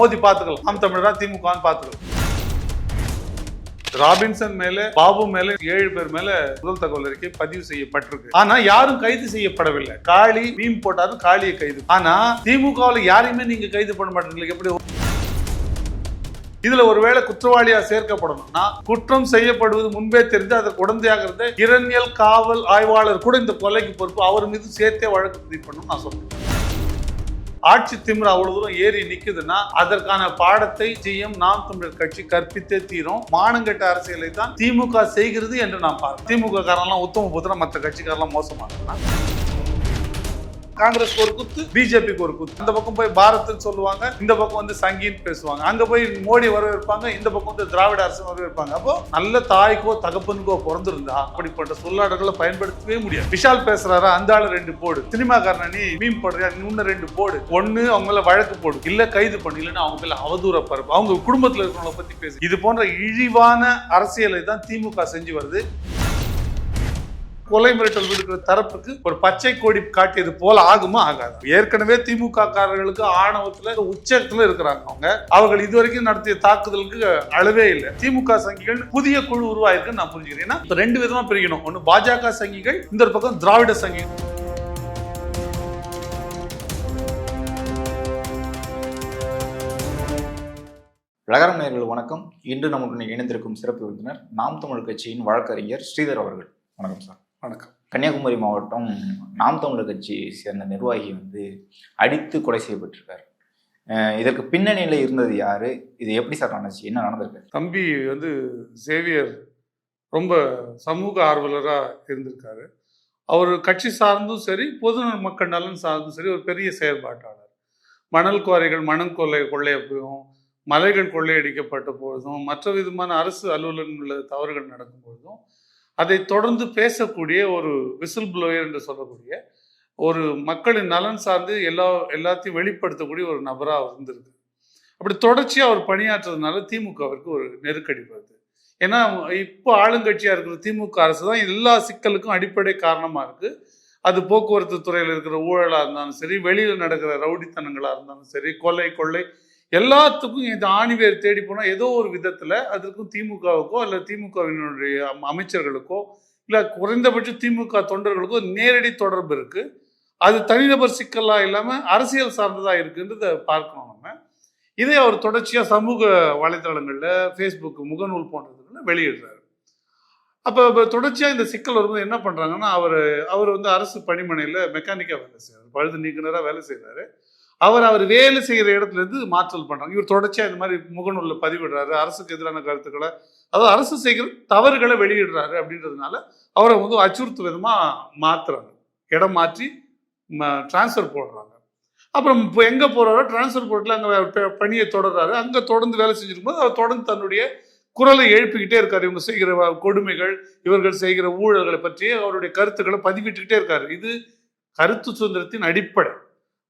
மோதி பார்த்துக்கலாம். நாம் தமிழரா திமுகன்னு பார்த்துக்கலாம். ராபின்சன் மேல பாபு மேல ஏழு பேர் மேல முதல் தகவல் அறிக்கை பதிவு செய்யப்பட்டிருக்கு. ஆனா யாரும் கைது செய்யப்படவில்லை. காளி மீம் போட்டாரு காளியை கைது. ஆனா திமுகவுல யாரையுமே நீங்க கைது பண்ண மாட்டீங்களா எப்படி இதுல ஒருவேளை குற்றவாளியா சேர்க்கப்படணும்னா குற்றம் செய்யப்படுவது முன்பே தெரிந்து அதற்கு உடந்தையாக இருந்த இரண்யல் காவல் ஆய்வாளர் கூட இந்த கொலைக்கு பொறுப்பு அவர் மீது சேர்த்தே வழக்கு பதிவு பண்ணணும் நான் சொல்றேன். ஆட்சி திமிர அவ்வளவு தூரம் ஏறி நிக்குதுன்னா அதற்கான பாடத்தை செய்யும் நாம் தமிழர் கட்சி கற்பித்தே தீரும். மானங்கெட்ட அரசியலை தான் திமுக செய்கிறது என்று நான் பார்க்கிறோம் திமுக காரெல்லாம் உத்தம புத்திரம் மற்ற கட்சிக்காரெல்லாம் மோசமானா காங்கிரஸ்க்கு ஒரு குத்து பிஜேபிக்கு ஒரு குத்து. இந்த பக்கம் போய் பாரத்னு சொல்லுவாங்க இந்த பக்கம் வந்து சங்கின்னு பேசுவாங்க. அங்க போய் மோடி வரவேற்பாங்க இந்த பக்கம் வந்து திராவிட அரசு வரவேற்பாங்க. அப்போ நல்ல தாய்க்கோ தகப்பனுக்கோ பிறந்திருந்தா அப்படிப்பட்ட சொல்லாடர்களை பயன்படுத்தவே முடியாது. விஷால் பேசுறாரா? அந்த ஆளு ரெண்டு போடு. சினிமாக்காரன நீ மீன் போடுறியா? இன்னும் ரெண்டு போடு. ஒண்ணு அவங்க மேல வழக்கு போடு. இல்ல கைது பண்ணு. இல்லைன்னா அவங்க மேல அவதூற பரப்பு. அவங்க குடும்பத்துல இருக்கிறவங்கள பத்தி பேசு. இது போன்ற இழிவான அரசியலை தான் திமுக செஞ்சு வருது. கொலை மிரட்டல் விடுக்கிற தரப்புக்கு ஒரு பச்சை கொடி காட்டியது போல ஆகுமா ஆகாது. ஏற்கனவே திமுக காரர்களுக்கு ஆணவத்துல உச்சத்துல இருக்கிறாங்க அவங்க. அவர்கள் இதுவரைக்கும் நடத்திய தாக்குதலுக்கு அளவே இல்லை. திமுக சங்கிகள் புதிய குழு உருவாயிருக்குன்னு நான் புரிஞ்சுக்கிறேன். ஏன்னா ரெண்டு விதமா பிரிக்கணும். ஒன்று பாஜக சங்கிகள் இந்த ஒரு பக்கம் திராவிட சங்கிகள். விளகரம் நேர்கள் வணக்கம். இன்று நம்முடன் இணைந்திருக்கும் சிறப்பு விருந்தினர் நாம் தமிழ் கட்சியின் வழக்கறிஞர் ஸ்ரீதர் அவர்கள். வணக்கம் சார். வணக்கம். கன்னியாகுமரி மாவட்டம் நாம் தமிழர் கட்சியை சேர்ந்த நிர்வாகி வந்து அடித்து கொலை செய்யப்பட்டிருக்காரு. இதற்கு பின்னணியில் இருந்தது யாரு? இது எப்படி சார் நடந்துச்சு? என்ன நடந்திருக்கு? தம்பி வந்து சேவியர் ரொம்ப சமூக ஆர்வலரா இருந்திருக்காரு. அவர் கட்சி சார்ந்தும் சரி பொது மக்கள் நலன் சார்ந்தும் சரி ஒரு பெரிய செயல்பாட்டாளர். மணல் குவாரிகள் மணல் கொள்ளை கொள்ளையப்பையும் மலைகள் கொள்ளையடிக்கப்பட்ட பொழுதும் மற்ற விதமான அரசு அலுவலகங்களில் தவறுகள் நடக்கும் பொழுதும் அதை தொடர்ந்து பேசக்கூடிய ஒரு விசில் ப்ளோயர் என்று சொல்லக்கூடிய ஒரு மக்களின் நலன் சார்ந்து எல்லா எல்லாத்தையும் வெளிப்படுத்தக்கூடிய ஒரு நபராக இருந்திருக்கு. அப்படி தொடர்ச்சியாக அவர் பணியாற்றுறதுனால திமுகவிற்கு ஒரு நெருக்கடி வருது. ஏன்னா இப்போ ஆளுங்கட்சியாக இருக்கிற திமுக அரசு தான் எல்லா சிக்கலுக்கும் அடிப்படை காரணமாக இருக்குது அது போக்குவரத்து துறையில் இருக்கிற ஊழலாக இருந்தாலும் சரி வெளியில் நடக்கிற ரவுடித்தனங்களாக இருந்தாலும் சரி கொலை கொள்ளை எல்லாத்துக்கும் இந்த ஆணிவேர் தேடி போனால் ஏதோ ஒரு விதத்தில் அதற்கும் திமுகவுக்கோ இல்லை திமுகவினுடைய அமைச்சர்களுக்கோ இல்லை குறைந்தபட்ச திமுக தொண்டர்களுக்கோ நேரடி தொடர்பு இருக்குது அது தனிநபர் சிக்கலாக இல்லாமல் அரசியல் சார்ந்ததாக இருக்குன்றதை பார்க்கணும் நம்ம. இதை அவர் தொடர்ச்சியாக சமூக வலைதளங்களில் ஃபேஸ்புக் முகநூல் போன்றதுல வெளியிடுறாரு. அப்போ இப்போ தொடர்ச்சியாக இந்த சிக்கல் வரும்போது என்ன பண்ணுறாங்கன்னா அவர் அவர் வந்து அரசு பணிமனையில் மெக்கானிக்காக வேலை செய்கிறார் பழுது நீக்குனராக வேலை செய்கிறாரு அவர் அவர் வேலை செய்கிற இடத்துல இருந்து மாற்றல் பண்ணுறாங்க இவர் தொடர்ச்சியாக இந்த மாதிரி முகநூலில் பதிவிடுறாரு. அரசுக்கு எதிரான கருத்துக்களை அதாவது அரசு செய்கிற தவறுகளை வெளியிடுறாரு அப்படின்றதுனால அவரை வந்து அச்சுறுத்து விதமாக மாற்றுறாங்க இடம் மாற்றி டிரான்ஸ்ஃபர் போடுறாங்க. அப்புறம் இப்போ எங்கே போகிறாரோ டிரான்ஸ்ஃபர் போட்டில் அங்கே பணியை தொடர்றாரு. அங்கே தொடர்ந்து வேலை செஞ்சிருக்கும்போது அவர் தொடர்ந்து தன்னுடைய குரலை எழுப்பிக்கிட்டே இருக்காரு. இவங்க செய்கிற கொடுமைகள் இவர்கள் செய்கிற ஊழல்களை பற்றி அவருடைய கருத்துக்களை பதிவிட்டுக்கிட்டே இருக்காரு. இது கருத்து சுதந்திரத்தின் அடிப்படை.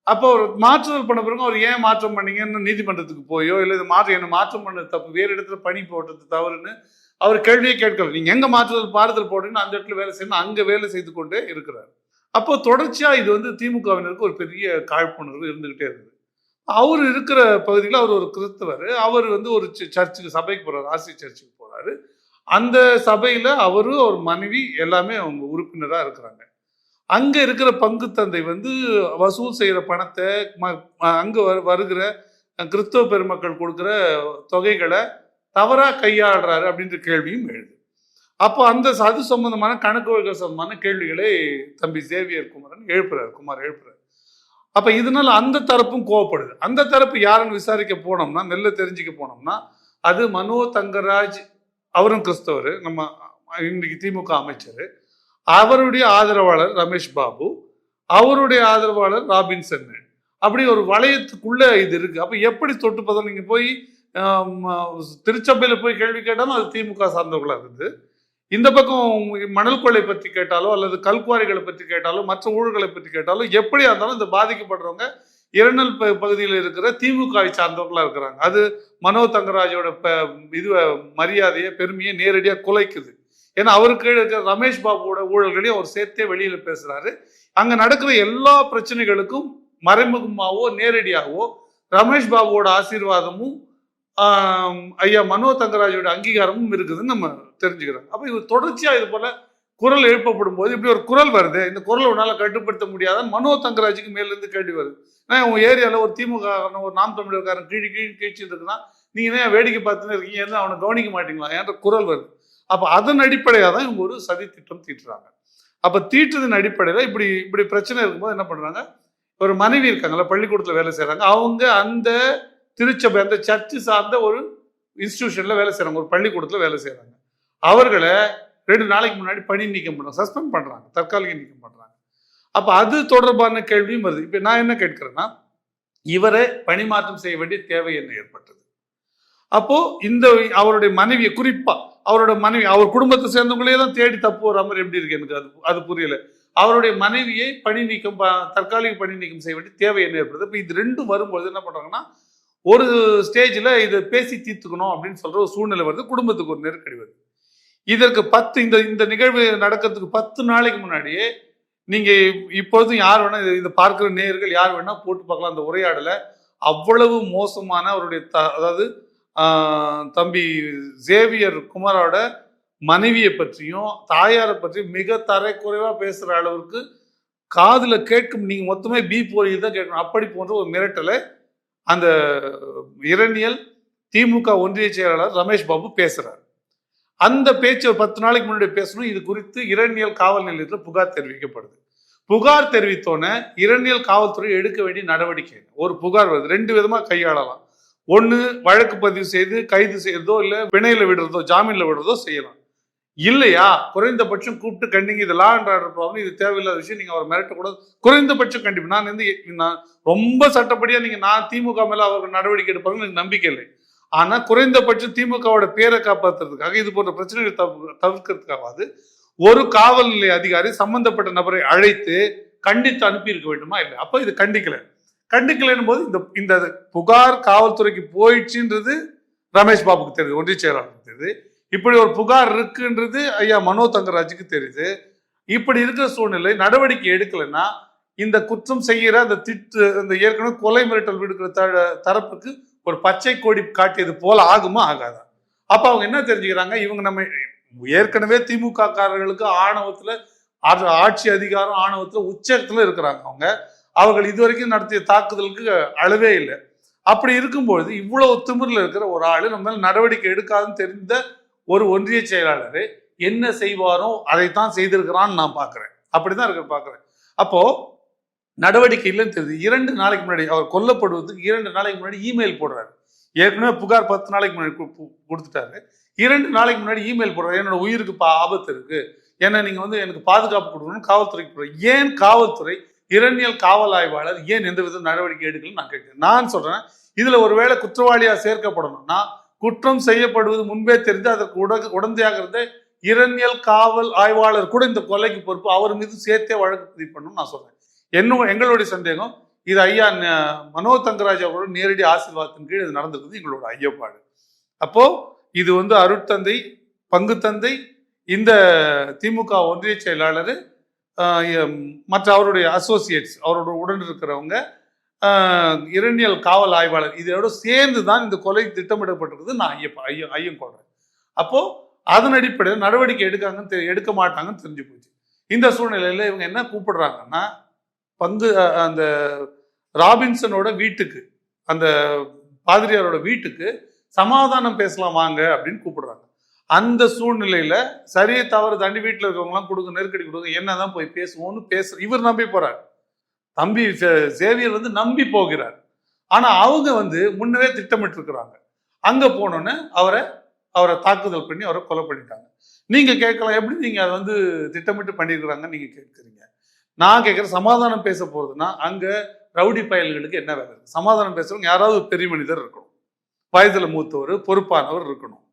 அப்போ ஒரு மாற்றுதல் பண்ண பிறகு அவர் ஏன் மாற்றம் பண்ணீங்கன்னு நீதிமன்றத்துக்கு போயோ இல்லை இது மாற்றம் என்ன மாற்றம் பண்ணது தப்பு வேறு இடத்துல பணி போட்டது தவறுன்னு அவர் கேள்வியை கேட்கல நீங்கள் எங்கே மாற்றுதல் பாடுதல் போடுறீங்கன்னு அந்த இடத்துல வேலை செய்யணும் அங்கே வேலை செய்து கொண்டே இருக்கிறார். அப்போ தொடர்ச்சியாக இது வந்து திமுகவினருக்கு ஒரு பெரிய காழ்ப்புணர்வு இருந்துகிட்டே இருக்குது அவர் இருக்கிற பகுதியில் அவர் ஒரு கிறிஸ்தவர் அவர் வந்து ஒரு ச- சர்ச்சுக்கு சபைக்கு போகிறார் ஆசி சர்ச்சுக்கு போகிறாரு அந்த சபையில் அவரும் அவர் மனைவி எல்லாமே அவங்க உறுப்பினராக இருக்கிறாங்க. அங்க இருக்கிற பங்கு தந்தை வந்து வசூல் செய்யற பணத்தை ம- அங்க வரு- வருகிற கிறிஸ்தவ பெருமக்கள் கொடுக்குற தொகைகளை தவறா கையாடுறாரு அப்படின்ற கேள்வியும் எழுது. அப்போ அந்த அது சம்பந்தமான கணக்கு வழக்கு சம்பந்தமான கேள்விகளை தம்பி சேவியர் குமரன் எழுப்புறாரு குமார் எழுப்புறாரு. அப்ப இதனால அந்த தரப்பும் கோவப்படுது. அந்த தரப்பு யாருன்னு விசாரிக்க போனோம்னா மெல்ல தெரிஞ்சுக்க போனோம்னா அது மனோ தங்கராஜ் அவரும் கிறிஸ்தவர் நம்ம இன்னைக்கு திமுக அமைச்சர். அவருடைய ஆதரவாளர் ரமேஷ் பாபு அவருடைய ஆதரவாளர் ராபின்சன் அப்படி ஒரு வளையத்துக்குள்ள இது இருக்கு. அப்ப எப்படி தொட்டு பார்த்தா நீங்க போய் திருச்சபையில போய் கேள்வி கேட்டாலும் அது திமுக சார்ந்தவர்களா இருக்குது இந்த பக்கம் மணல் கொள்ளை பற்றி கேட்டாலோ அல்லது கல்குவாரிகளை பற்றி கேட்டாலோ மற்ற ஊழல்களை பற்றி கேட்டாலோ எப்படியா இருந்தாலும் இந்த பாதிக்கப்படுறவங்க இரநல் ப பகுதியில் இருக்கிற திமுகவை சார்ந்தவர்களா இருக்கிறாங்க. அது மனோ தங்கராஜோட ப இது மரியாதையை பெருமையை நேரடியாக குலைக்குது. ஏன்னா அவருக்கு இருக்கிற ரமேஷ் பாபுவோட ஊழல்களையும் அவர் சேர்த்தே வெளியில பேசுறாரு அங்க நடக்கிற எல்லா பிரச்சனைகளுக்கும் மறைமுகமாகவோ நேரடியாகவோ ரமேஷ் பாபுவோட ஆசீர்வாதமும் ஐயா மனோ தங்கராஜோட அங்கீகாரமும் இருக்குதுன்னு நம்ம தெரிஞ்சுக்கிறோம் அப்போ இது தொடர்ச்சியா இது போல குரல் எழுப்பப்படும் போது இப்படி ஒரு குரல் வருது இந்த குரலை உன்னால கட்டுப்படுத்த முடியாத மனோ தங்கராஜுக்கு மேலேருந்து கேள்வி வருது ஏன்னா உங்கள் ஏரியால ஒரு திமுக ஒரு நாம் தமிழர்காரன் கீழ் கீழ் கீழ்ச்சி இருக்குன்னா நீங்க ஏன் வேடிக்கை பார்த்துன்னு இருக்கீங்க ஏன்னா அவனை கவனிக்க மாட்டீங்களா என்ற குரல் வருது அப்போ அதன் அடிப்படையாக தான் இவங்க ஒரு சதி திட்டம் தீட்டுறாங்க. அப்போ தீட்டுறதன் அடிப்படையில் இப்படி இப்படி பிரச்சனை இருக்கும்போது என்ன பண்ணுறாங்க ஒரு மனைவி இருக்காங்கல்ல பள்ளிக்கூடத்தில் வேலை செய்கிறாங்க அவங்க அந்த திருச்சபை அந்த சர்ச்சு சார்ந்த ஒரு இன்ஸ்டியூஷனில் வேலை செய்கிறாங்க ஒரு பள்ளிக்கூடத்தில் வேலை செய்கிறாங்க அவர்களை ரெண்டு நாளைக்கு முன்னாடி பணி நீக்கம் பண்ணுறாங்க சஸ்பெண்ட் பண்ணுறாங்க தற்காலிக நீக்கம் பண்ணுறாங்க அப்போ அது தொடர்பான கேள்வியும் வருது. இப்போ நான் என்ன கேட்கிறேன்னா இவரை பணிமாற்றம் செய்ய வேண்டிய தேவை என்ன ஏற்பட்டது? அப்போ இந்த அவருடைய மனைவியை குறிப்பாக அவரோட மனைவி அவர் குடும்பத்தை சேர்ந்தவங்களே தான் தேடி தப்பு வர மாதிரி எப்படி இருக்கு எனக்கு அது அது புரியல. அவருடைய மனைவியை பணி நீக்கம் ப- தற்காலிக பணி நீக்கம் செய்ய வேண்டிய தேவை என்ன ஏற்படுது? இப்போ இது ரெண்டும் வரும்போது என்ன பண்ணுறாங்கன்னா ஒரு ஸ்டேஜில் இதை பேசி தீர்த்துக்கணும் அப்படின்னு சொல்கிற ஒரு சூழ்நிலை வருது. குடும்பத்துக்கு ஒரு நெருக்கடி வருது. இதற்கு பத்து இந்த இந்த நிகழ்வு நடக்கிறதுக்கு பத்து நாளைக்கு முன்னாடியே நீங்கள் இப்போதும் யார் வேணால் இதை- பார்க்குற நேர்கள் நேயர்கள் யார் வேணால் போட்டு பார்க்கலாம். அந்த உரையாடலை அவ்வளவு மோசமான அவருடைய த அதாவது தம்பி சேவியர் குமாரோட மனைவியை பற்றியும் தாயாரை பற்றியும் மிக தரைக்குறைவாக பேசுகிற அளவுக்கு காதில் கேட்கும் நீங்கள் மொத்தமே பி போய் தான் கேட்கணும். அப்படி போன்ற ஒரு மிரட்டலை அந்த இரணியல் திமுக ஒன்றிய செயலாளர் ரமேஷ் பாபு பேசுகிறார் அந்த பேச்சு ஒரு பத்து நாளைக்கு முன்னாடி பேசணும். இது குறித்து இரணியல் காவல் நிலையத்தில் புகார் தெரிவிக்கப்படுது. புகார் தெரிவித்தோன்னே இரணியல் காவல்துறை எடுக்க வேண்டிய நடவடிக்கை. ஒரு புகார் வருது. ரெண்டு விதமாக கையாளலாம். ஒன்று வழக்கு பதிவு செய்து கைது செய்யறதோ இல்லை பிணையில விடுறதோ ஜாமீனில் விடுறதோ செய்யலாம். இல்லையா? குறைந்தபட்சம் கூப்பிட்டு கண்டிங்க இது லா அண்ட் ஆர்டர் ப்ராப்ளம் இது தேவையில்லாத விஷயம் நீங்கள் அவர் மிரட்டக்கூடாது குறைந்தபட்சம் கண்டிப்பு. நான் வந்து நான் ரொம்ப சட்டப்படியாக நீங்கள் நான் திமுக மேலே அவர்கள் நடவடிக்கை எடுப்பாங்கன்னு எனக்கு நம்பிக்கை இல்லை. ஆனால் குறைந்தபட்சம் திமுகவோட பேரை காப்பாற்றுறதுக்காக இது போன்ற பிரச்சனைகளை தவிர தவிர்க்கிறதுக்காவது ஒரு காவல் நிலைய அதிகாரி சம்பந்தப்பட்ட நபரை அழைத்து கண்டித்து அனுப்பியிருக்க வேண்டுமா? இல்லை. அப்போ இது கண்டிக்கலை. கண்டிக்கலைன்னும் போது இந்த இந்த புகார் காவல்துறைக்கு போயிடுச்சுன்றது ரமேஷ் பாபுக்கு தெரியுது ஒன்றிய செயலாளருக்கு தெரியுது. இப்படி ஒரு புகார் இருக்குன்றது ஐயா மனோ தங்கராஜுக்கு தெரியுது. இப்படி இருக்கிற சூழ்நிலை நடவடிக்கை எடுக்கலைன்னா இந்த குற்றம் செய்கிற அந்த திட்டு அந்த ஏற்கனவே கொலை மிரட்டல் விடுக்கிற த- தரப்புக்கு ஒரு பச்சை கொடி காட்டியது போல ஆகுமா ஆகாதா? அப்போ அவங்க என்ன தெரிஞ்சுக்கிறாங்க? இவங்க நம்ம ஏற்கனவே திமுக காரர்களுக்கு ஆணவத்தில் ஆட்சி அதிகாரம் ஆணவத்தில் உச்சத்தில் இருக்கிறாங்க அவங்க. அவர்கள் இதுவரைக்கும் நடத்திய தாக்குதலுக்கு அளவே இல்லை. அப்படி இருக்கும்பொழுது இவ்வளவு திமிரில் இருக்கிற ஒரு ஆள் நம்ம நடவடிக்கை எடுக்காதுன்னு தெரிந்த ஒரு ஒன்றிய செயலாளர் என்ன செய்வாரோ அதைத்தான் செய்திருக்கிறான்னு நான் பார்க்கிறேன். அப்படிதான் இருக்க பார்க்குறேன். அப்போ நடவடிக்கை இல்லைன்னு தெரியுது. இரண்டு நாளைக்கு முன்னாடி அவர் கொல்லப்படுவதுக்கு இரண்டு நாளைக்கு முன்னாடி இமெயில் போடுறாரு. ஏற்கனவே புகார் பத்து நாளைக்கு முன்னாடி கொடுத்துட்டாரு. இரண்டு நாளைக்கு முன்னாடி இமெயில் போடுறாரு. என்னோட உயிருக்கு பா ஆபத்து இருக்கு. ஏன்னா நீங்க வந்து எனக்கு பாதுகாப்பு கொடுக்கணும்னு காவல்துறைக்கு போடுறேன் ஏன் காவல்துறை இரணியல் காவல் ஆய்வாளர் ஏன் எந்த வித நடவடிக்கை எடுக்கலன்னு நான் கேட்கிறேன். நான் சொல்றேன் இதுல ஒருவேளை குற்றவாளியா சேர்க்கப்படணும்னா குற்றம் செய்யப்படுவது முன்பே தெரிந்து அதற்கு உட உடந்தையாக இருந்த இரணியல் காவல் ஆய்வாளர் கூட இந்த கொலைக்கு பொறுப்பு அவர் மீது சேர்த்தே வழக்கு பதிவு பண்ணணும்னு நான் சொல்றேன். என்ன எங்களுடைய சந்தேகம் இது ஐயா மனோ தங்கராஜ் அவரோட நேரடி ஆசீர்வாதத்தின் கீழ் இது நடந்திருக்குது எங்களோட ஐயப்பாடு. அப்போ இது வந்து அருட்தந்தை பங்கு தந்தை இந்த திமுக ஒன்றிய செயலாளர் மற்ற அவருடைய அசோசியேட்ஸ் அவரோட உடன் இருக்கிறவங்க இரண்டியல் இரணியல் காவல் ஆய்வாளர் இதோட சேர்ந்து தான் இந்த கொலை திட்டமிடப்பட்டிருக்குது நான் ஐயப்ப ஐயம் ஐயம் கொள்றேன். அப்போது அதன் அடிப்படையில் நடவடிக்கை எடுக்காங்கன்னு தெ எடுக்க மாட்டாங்கன்னு தெரிஞ்சு போச்சு. இந்த சூழ்நிலையில் இவங்க என்ன கூப்பிடுறாங்கன்னா பங்கு அந்த ராபின்சனோட வீட்டுக்கு அந்த பாதிரியாரோட வீட்டுக்கு சமாதானம் பேசலாம் வாங்க அப்படின்னு கூப்பிடுறாங்க. அந்த சூழ்நிலையில சரியை தவறு தாண்டி வீட்டில் இருக்கிறவங்களாம் கொடுக்க நெருக்கடி கொடுக்க என்னதான் போய் பேசுவோம்னு பேச இவர் நம்பி போறார். தம்பி சே- சேவியர் வந்து நம்பி போகிறார். ஆனா அவங்க வந்து முன்னவே திட்டமிட்டு இருக்கிறாங்க அங்க போனோன்னே அவரை அவரை தாக்குதல் பண்ணி அவரை கொலை பண்ணிட்டாங்க. நீங்க கேட்கலாம் எப்படி நீங்க அதை வந்து திட்டமிட்டு பண்ணியிருக்கிறாங்கன்னு நீங்க கேட்குறீங்க. நான் கேட்குற சமாதானம் பேச போறதுன்னா அங்க ரவுடி பயல்களுக்கு என்ன வேலை சமாதானம் பேசுறவங்க யாராவது பெரிய மனிதர் இருக்கணும். வயதுல மூத்தவர் பொறுப்பானவர் இருக்கணும்.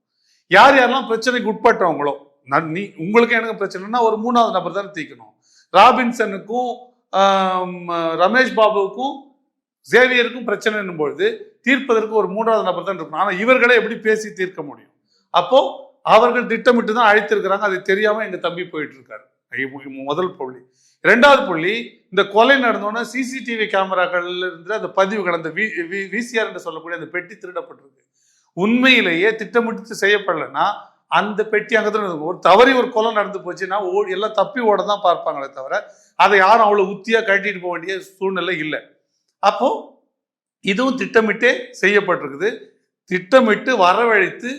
யார் யாரெல்லாம் பிரச்சனைக்கு உட்பட்டவங்களோ நான் நீ உங்களுக்கு எனக்கு பிரச்சனைனா ஒரு மூணாவது நபர் தான் தீக்கணும். ராபின்சனுக்கும் ரமேஷ் பாபுவுக்கும் சேவியருக்கும் பிரச்சனைன்னும் பொழுது தீர்ப்பதற்கு ஒரு மூன்றாவது நபர் தான் இருக்கணும். ஆனால் இவர்களே எப்படி பேசி தீர்க்க முடியும்? அப்போ அவர்கள் திட்டமிட்டு தான் அழைத்திருக்கிறாங்க. அது தெரியாம எங்க தம்பி போயிட்டு இருக்காரு முதல் புள்ளி. ரெண்டாவது புள்ளி இந்த கொலை நடந்தோன்னா சிசிடிவி கேமராக்கள்ல இருந்து அந்த பதிவுகள் அந்த விசிஆர் என்று சொல்லக்கூடிய அந்த பெட்டி திருடப்பட்டிருக்கு. உண்மையிலேயே திட்டமிட்டு செய்யப்படலைன்னா அந்த பெட்டி அங்கே தான் இருக்கும். ஒரு தவறி ஒரு கொலை நடந்து போச்சுன்னா ஓ எல்லாம் தப்பி ஓட தான் பார்ப்பாங்களே தவிர அதை யாரும் அவ்வளோ உத்தியாக கட்டிட்டு போக வேண்டிய சூழ்நிலை இல்லை. அப்போ இதுவும் திட்டமிட்டே செய்யப்பட்டிருக்குது. திட்டமிட்டு வரவழைத்து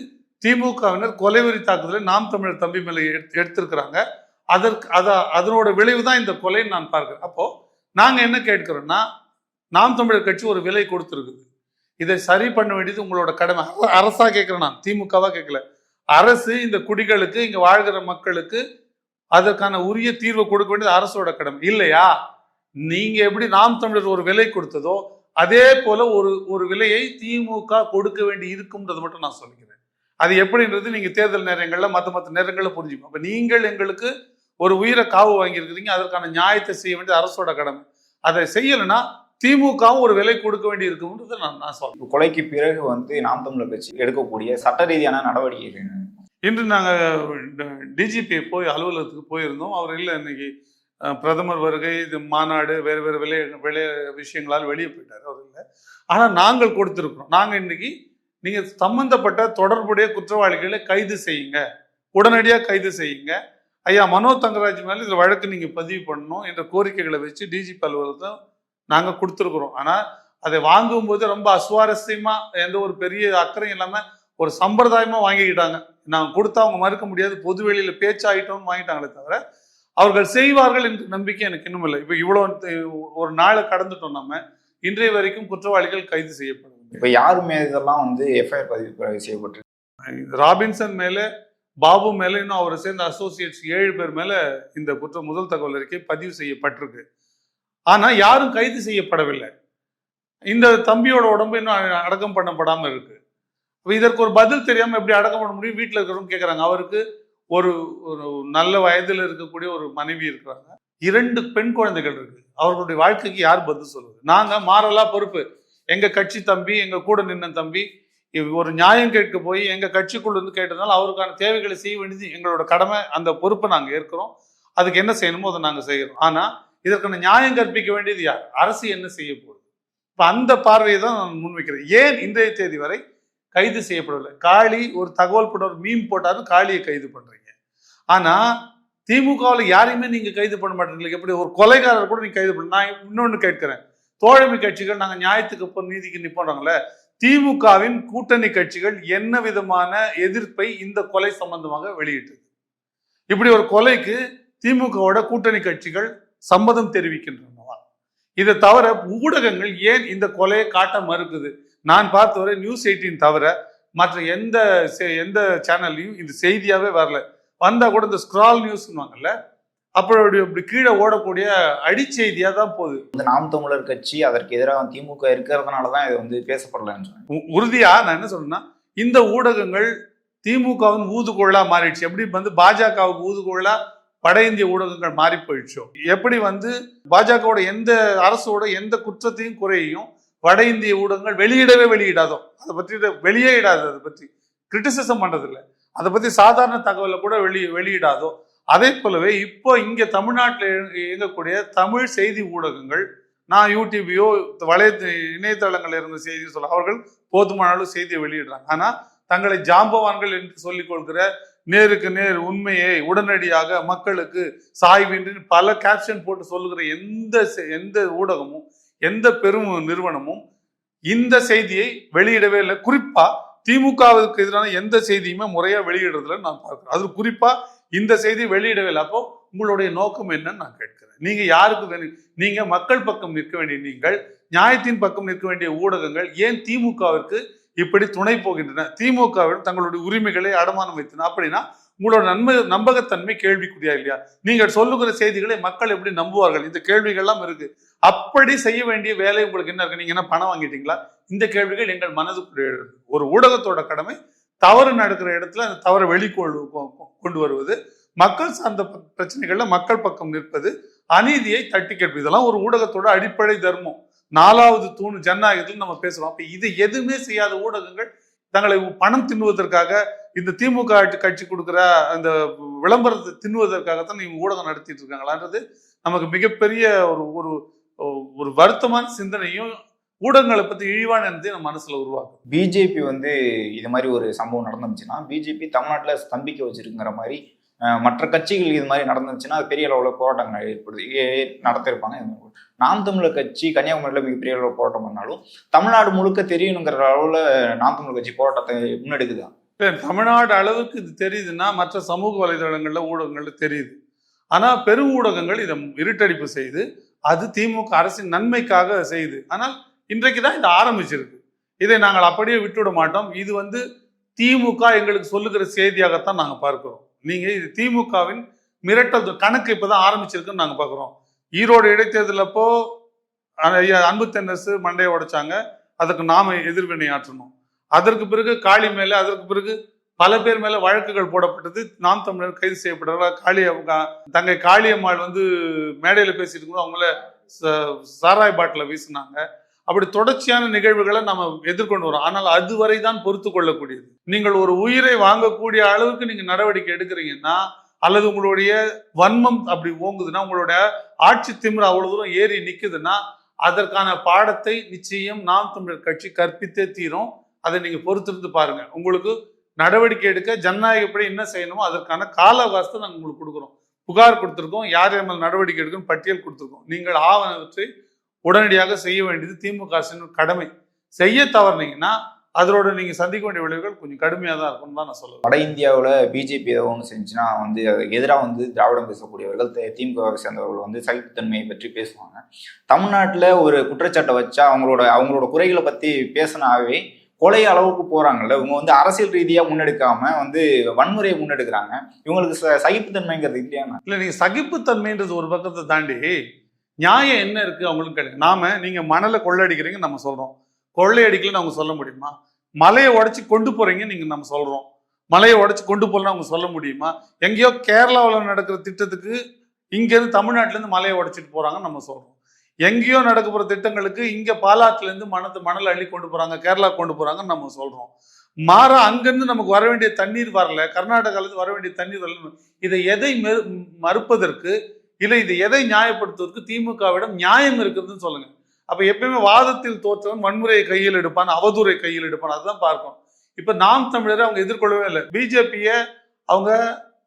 திமுகவினர் கொலைவெறி தாக்குதலை நாம் தமிழர் தம்பி மேலே எடுத்து எடுத்திருக்கிறாங்க. அதற்கு அத அதனோட விளைவு தான் இந்த கொலைன்னு நான் பார்க்குறேன். அப்போ நாங்கள் என்ன கேட்கிறோம்னா நாம் தமிழர் கட்சி ஒரு விலை கொடுத்துருக்குது. இதை சரி பண்ண வேண்டியது உங்களோட கடமை. அரசா கேட்கிறேன் நான். திமுகவா கேட்கல. அரசு இந்த குடிகளுக்கு இங்க வாழ்கிற மக்களுக்கு அதற்கான உரிய தீர்வை கொடுக்க வேண்டியது அரசோட கடமை. இல்லையா? நீங்க எப்படி நாம் தமிழர் ஒரு விலை கொடுத்ததோ அதே போல ஒரு ஒரு விலையை திமுக கொடுக்க வேண்டி இருக்கும்ன்றது மட்டும் நான் சொல்லிக்கிறேன். அது எப்படின்றது நீங்க தேர்தல் நேரங்களில் மற்ற மற்ற நேரங்களில் புரிஞ்சுக்கணும். அப்ப நீங்கள் எங்களுக்கு ஒரு உயிரை காவு வாங்கியிருக்கிறீங்க அதற்கான நியாயத்தை செய்ய வேண்டியது அரசோட கடமை. அதை செய்யலைன்னா திமுகவும் ஒரு விலை கொடுக்க வேண்டி இருக்கும்ன்றதை நான் நான் சொல்றேன் கொலைக்கு பிறகு வந்து நாம் தமிழர் கட்சி எடுக்கக்கூடிய சட்ட ரீதியான நடவடிக்கைகள்? இன்று நாங்கள் டிஜிபி போய் அலுவலகத்துக்கு போயிருந்தோம். அவர் இல்லை இன்னைக்கு பிரதமர் வருகை இது மாநாடு வேறு வேறு விலை விலை விஷயங்களால் வெளியே போயிட்டார். அவர் இல்லை. ஆனால் நாங்கள் கொடுத்துருக்குறோம். நாங்கள் இன்னைக்கு நீங்கள் சம்பந்தப்பட்ட தொடர்புடைய குற்றவாளிகளை கைது செய்யுங்க. உடனடியாக கைது செய்யுங்க. ஐயா மனோ தங்கராஜ் மேலே இதில் வழக்கு நீங்கள் பதிவு பண்ணணும் என்ற கோரிக்கைகளை வச்சு டிஜிபி அலுவலகத்தை நாங்கள் கொடுத்துருக்குறோம். ஆனால் அதை வாங்கும்போது ரொம்ப அசுவாரஸ்யமாக எந்த ஒரு பெரிய அக்கறையும் இல்லாமல் ஒரு சம்பிரதாயமாக வாங்கிக்கிட்டாங்க. நாங்கள் கொடுத்தா அவங்க மறுக்க முடியாது பொது வெளியில பேச்சாயிட்டோம்னு வாங்கிட்டாங்களே தவிர அவர்கள் செய்வார்கள் என்ற நம்பிக்கை எனக்கு இன்னும் இல்லை. இப்போ இவ்வளோ ஒரு நாளை கடந்துட்டோம் நம்ம. இன்றைய வரைக்கும் குற்றவாளிகள் கைது செய்யப்படவில்லை. இப்ப யார் மீதெல்லாம் வந்து எஃப்ஐஆர் பதிவு செய்யப்பட்டிருக்கு இது ராபின்சன் மேலே பாபு மேலே இன்னும் அவரை சேர்ந்த அசோசியேட்ஸ் ஏழு பேர் மேலே இந்த குற்ற முதல் தகவல் அறிக்கை பதிவு செய்யப்பட்டிருக்கு. ஆனால் யாரும் கைது செய்யப்படவில்லை. இந்த தம்பியோட உடம்பு இன்னும் அடக்கம் பண்ணப்படாமல் இருக்கு. இதற்கு ஒரு பதில் தெரியாம எப்படி அடக்கம் பண்ண முடியும்? வீட்டில் இருக்கிறவங்க கேட்குறாங்க அவருக்கு ஒரு ஒரு நல்ல வயதில் இருக்கக்கூடிய ஒரு மனைவி இருக்கிறாங்க. இரண்டு பெண் குழந்தைகள் இருக்கு. அவர்களுடைய வாழ்க்கைக்கு யார் பதில் சொல்லுவது நாங்க மாறலா பொறுப்பு. எங்க கட்சி தம்பி எங்க கூட நின்ன தம்பி ஒரு நியாயம் கேட்க போய் எங்க கட்சிக்குள்ள இருந்து கேட்டதுனால அவருக்கான தேவைகளை செய்ய வேண்டியது எங்களோட கடமை. அந்த பொறுப்பை நாங்க ஏற்கிறோம். அதுக்கு என்ன செய்யணுமோ அதை நாங்க செய்யறோம். ஆனா இதற்கான நியாயம் கற்பிக்க வேண்டியது யார்? அரசு என்ன செய்ய போகுது? இப்ப அந்த பார்வையை தான் நான் முன்வைக்கிறேன். ஏன் இன்றைய தேதி வரை கைது செய்யப்படவில்லை? காளி ஒரு தகவல் போட்ட ஒரு மீம் போட்டாலும் காளியை கைது பண்றீங்க. ஆனா திமுகவில் யாரையுமே நீங்க கைது பண்ண மாட்டீங்களா எப்படி ஒரு கொலைகாரர் கூட நீங்க கைது பண்ண நான் இன்னொன்னு கேட்கிறேன். தோழமை கட்சிகள் நாங்கள் நியாயத்துக்கு இப்போ நீதிக்கு நிப்போம்றாங்களே திமுகவின் கூட்டணி கட்சிகள் என்ன விதமான எதிர்ப்பை இந்த கொலை சம்பந்தமாக வெளியிட்டது? இப்படி ஒரு கொலைக்கு திமுகவோட கூட்டணி கட்சிகள் சம்மதம் தெரிவிக்கின்றனவா? இதை தவிர ஊடகங்கள் ஏன் இந்த கொலையை காட்ட மறுக்குது? நான் பார்த்தவரை நியூஸ் எயிட்டீன் தவிர மற்ற எந்த எந்த சேனல்லையும் இது செய்தியாவே வரல. வந்தா கூட இந்த ஸ்க்ரால் நியூஸ்னுவாங்கல்ல அப்புறம் இப்படி கீழே ஓடக்கூடிய அடிச்செய்தியா தான் போகுது. வந்து நாம் தமிழர் கட்சி அதற்கு எதிராக திமுக இருக்கிறதுனால தான் இது வந்து பேசப்படலன்னு சொன்னாங்க உ- உறுதியா நான் என்ன சொல்றேன்னா இந்த ஊடகங்கள் திமுகவின் ஊதுகோலா மாறிடுச்சு. எப்படி வந்து பாஜகவுக்கு ஊதுகோலா வட இந்திய ஊடகங்கள் மாறி போயிடுச்சோ? எப்படி வந்து பாஜகவோட எந்த அரசோட எந்த குற்றத்தையும் குறையையும் வட இந்திய ஊடகங்கள் வெளியிடவே வெளியிடாதோ? அதை பற்றி வெளியே இடாது அதை பற்றி கிரிட்டிசிசம் பண்ணுறதில்ல அதை பற்றி சாதாரண தகவலை கூட வெளி வெளியிடாதோ? அதே போலவே இப்போ இங்கே தமிழ்நாட்டில் இயங்கக்கூடிய தமிழ் செய்தி ஊடகங்கள் நான் யூடியூபையோ வலைய இணையதளங்களில் இருந்த செய்தி சொல்ல அவர்கள் போதுமான அளவு செய்தியை வெளியிடுறாங்க. ஆனால் தங்களை ஜாம்பவான்கள் என்று சொல்லிக் கொள்கிற நேருக்கு நேர் உண்மையை உடனடியாக மக்களுக்கு சாய்வின்றி பல கேப்ஷன் போட்டு சொல்லுகிற எந்த செ- எந்த ஊடகமும் எந்த பெரும் நிறுவனமும் இந்த செய்தியை வெளியிடவே இல்லை. குறிப்பா திமுகவுக்கு எதிரான எந்த செய்தியுமே முறையா வெளியிடுறதுல நான் பார்க்கிறேன். அது குறிப்பா இந்த செய்தி வெளியிடவே இல்லை. அப்போ உங்களுடைய நோக்கம் என்னன்னு நான் கேட்கிறேன். நீங்க யாருக்கு வேணும் நீங்க மக்கள் பக்கம் நிற்க வேண்டிய நீங்கள் நியாயத்தின் பக்கம் நிற்க வேண்டிய ஊடகங்கள் ஏன் திமுகவிற்கு இப்படி துணை போகின்றன. திமுகவிடம் தங்களுடைய உரிமைகளை அடமானம் வைத்தன. அப்படின்னா உங்களோட நன்மை நம்பகத்தன்மை கேள்விக்குறியா இல்லையா? நீங்கள் சொல்லுகிற செய்திகளை மக்கள் எப்படி நம்புவார்கள்? இந்த கேள்விகள்லாம் இருக்கு. அப்படி செய்ய வேண்டிய வேலை உங்களுக்கு என்ன இருக்கு? நீங்க என்ன பணம் வாங்கிட்டீங்களா? இந்த கேள்விகள் எங்கள் மனதுக்குள்ளே ஒரு ஊடகத்தோட கடமை. தவறு நடக்கிற இடத்துல அந்த தவறை வெளிக்கொண்டு கொண்டு வருவது. மக்கள் சார்ந்த பிரச்சனைகள்ல மக்கள் பக்கம் நிற்பது. அநீதியை தட்டி கேட்பது. இதெல்லாம் ஒரு ஊடகத்தோட அடிப்படை தர்மம். நாலாவது தூண் ஜனநாயகத்தில் நம்ம பேசுறோம். அப்ப இது எதுவுமே செய்யாத ஊடகங்கள் தங்களை பணம் தின்னுவதற்காக இந்த திமுக கட்சி கொடுக்குற அந்த விளம்பரத்தை தின்னுவதற்காகத்தான் இவங்க ஊடகம் நடத்திட்டு இருக்காங்களான்றது நமக்கு மிகப்பெரிய ஒரு ஒரு ஒரு வருத்தமான சிந்தனையும் ஊடகங்களை பத்தி இழிவான நம்ம மனசுல உருவாக்கும். பிஜேபி வந்து இது மாதிரி ஒரு சம்பவம் நடந்துச்சுன்னா பிஜேபி தமிழ்நாட்டில் ஸ்தம்பிக்க வச்சிருக்கிற மாதிரி மற்ற கட்சிகள் இது மாதிரி நடந்துச்சுன்னா அது பெரிய அளவில் போராட்டங்கள் ஏற்படுது. ஏ- நடத்திருப்பாங்க. நாம் தமிழர் கட்சி கன்னியாகுமரியில் மிகப்பெரிய அளவில் போராட்டம் பண்ணாலும் தமிழ்நாடு முழுக்க தெரியணுங்கிற அளவில் நாம் தமிழர் கட்சி போராட்டத்தை முன்னெடுக்குதா. தமிழ்நாடு அளவுக்கு இது தெரியுதுன்னா மற்ற சமூக வலைதளங்களில் ஊடகங்களில் தெரியுது. ஆனால் பெரு ஊடகங்கள் இதை இருட்டடிப்பு செய்து அது திமுக அரசின் நன்மைக்காக செய்யுது. ஆனால் இன்றைக்கு தான் இது ஆரம்பிச்சிருக்கு. இதை நாங்கள் அப்படியே விட்டுவிட மாட்டோம். இது வந்து திமுக எங்களுக்கு சொல்லுகிற செய்தியாகத்தான் நாங்கள் பார்க்கிறோம். நீங்க இது திமுகவின் மிரட்டல் கணக்கு இப்பதான் ஆரம்பிச்சிருக்குன்னு நாங்கள் பார்க்குறோம் ஈரோடு இடைத்தேர்தல் அப்போ ஐயா அன்பு தென்னரசு மண்டையை உடைச்சாங்க. அதுக்கு நாம எதிர்வினை ஆற்றணும். அதற்கு பிறகு காளி மேல அதற்கு பிறகு பல பேர் மேல வழக்குகள் போடப்பட்டது. நாம் தமிழர் கைது செய்யப்பட்டவர்கள்? காளி அவங்க தங்கை காளியம்மாள் வந்து மேடையில பேசிட்டு இருக்கும்போது அவங்கள ச- சாராய் பாட்டில வீசினாங்க. அப்படி தொடர்ச்சியான நிகழ்வுகளை நம்ம எதிர்கொண்டு வரோம். ஆனால் அதுவரை தான் பொறுத்து கொள்ளக்கூடியது. நீங்கள் ஒரு உயிரை வாங்கக்கூடிய அளவுக்கு நீங்க நடவடிக்கை எடுக்கிறீங்கன்னா அல்லது உங்களுடைய வன்மம் அப்படி ஓங்குதுன்னா உங்களுடைய ஆட்சி திமிர் அவ்வளவு தூரம் ஏறி நிக்குதுன்னா அதற்கான பாடத்தை நிச்சயம் நாம் தமிழர் கட்சி கற்பித்தே தீரும். அதை நீங்க பொறுத்திருந்து பாருங்க. உங்களுக்கு நடவடிக்கை எடுக்க ஜனநாயகப்படி என்ன செய்யணுமோ அதற்கான கால அவகாசத்தை நாங்கள் உங்களுக்கு கொடுக்குறோம். புகார் கொடுத்துருக்கோம் யார் யார் மேல் நடவடிக்கை எடுக்கணும் பட்டியல் கொடுத்துருக்கோம். நீங்கள் ஆவணவற்றை உடனடியாக செய்ய வேண்டியது திமுக அரசின் கடமை. செய்ய தவறுனீங்கன்னா அதோட நீங்க சந்திக்க வேண்டிய விளைவுகள் கொஞ்சம் கடுமையாக தான் இருக்கும்னு தான் நான் சொல்லுவேன். வட இந்தியாவில் பிஜேபி ஏதோ ஒன்று செஞ்சுன்னா வந்து எதிராக வந்து திராவிடம் பேசக்கூடியவர்கள் திமுகவை சேர்ந்தவர்கள் வந்து சகிப்புத்தன்மையை பற்றி பேசுவாங்க. தமிழ்நாட்டில் ஒரு குற்றச்சாட்டை வச்சா அவங்களோட அவங்களோட குறைகளை பற்றி பேசினாவே கொலை அளவுக்கு போறாங்கல்ல. இவங்க வந்து அரசியல் ரீதியா முன்னெடுக்காம வந்து வன்முறையை முன்னெடுக்கிறாங்க. இவங்களுக்கு ச- சகிப்புத்தன்மைங்கிறது இல்லையா? இல்லை நீங்க சகிப்புத்தன்மைன்றது ஒரு பக்கத்தை தாண்டி நியாயம் என்ன இருக்கு அவங்களுக்கு கேளுங்க. நாம நீங்க மணலை கொள்ளையடிக்கிறீங்க நம்ம சொல்றோம். கொள்ளையடிக்கலன்னு அவங்க சொல்ல முடியுமா? மலையை உடச்சி கொண்டு போறீங்க நீங்க நம்ம சொல்றோம். மலையை உடச்சி கொண்டு போகலன்னு அவங்க சொல்ல முடியுமா? எங்கேயோ கேரளாவில் நடக்கிற திட்டத்துக்கு இங்கேருந்து தமிழ்நாட்டிலேருந்து மலையை உடைச்சிட்டு போறாங்கன்னு நம்ம சொல்றோம். எங்கேயோ நடக்க போகிற திட்டங்களுக்கு இங்கே பாலாத்துலேருந்து இருந்து மணல் அள்ளி கொண்டு போகிறாங்க கேரளா கொண்டு போகிறாங்கன்னு நம்ம சொல்கிறோம் மாறா அங்கேருந்து நமக்கு வர வேண்டிய தண்ணீர் வரல கர்நாடகாலேருந்து வர வேண்டிய தண்ணீர் வரல இதை எதை மறுப்பதற்கு இல்லை இது எதை நியாயப்படுத்துவதற்கு திமுகவிடம் நியாயம் இருக்குதுன்னு சொல்லுங்க. அப்ப எப்பயுமே வாதத்தில் தோற்றவன் வன்முறையை கையில் எடுப்பான் அவதூறை கையில் எடுப்பான் அதுதான் பார்க்கணும். இப்ப நாம் தமிழரை அவங்க எதிர்கொள்ளவே இல்லை. பிஜேபியை அவங்க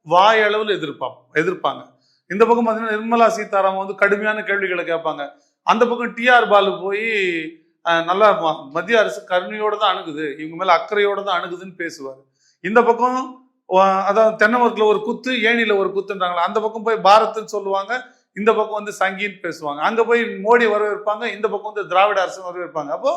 வாயளவில் எதிர்ப்பாங்க எதிர்ப்பாங்க. இந்த பக்கம் பார்த்தீங்கன்னா நிர்மலா சீதாராமன் வந்து கடுமையான கேள்விகளை கேட்பாங்க. அந்த பக்கம் டிஆர் பாலு போய் நல்லா மத்திய அரசு கருணையோட தான் அணுகுது இவங்க மேல அக்கறையோட தான் அணுகுதுன்னு பேசுவார். இந்த பக்கம் அதாவது தென்னமரத்தில் ஒரு குத்து ஏணியில் ஒரு குத்துன்றாங்களா அந்த பக்கம் போய் பாரத்னு சொல்லுவாங்க இந்த பக்கம் வந்து சங்கின்னு பேசுவாங்க. அங்கே போய் மோடி வரவேற்பாங்க இந்த பக்கம் வந்து திராவிட அரசு வரவேற்பாங்க. அப்போ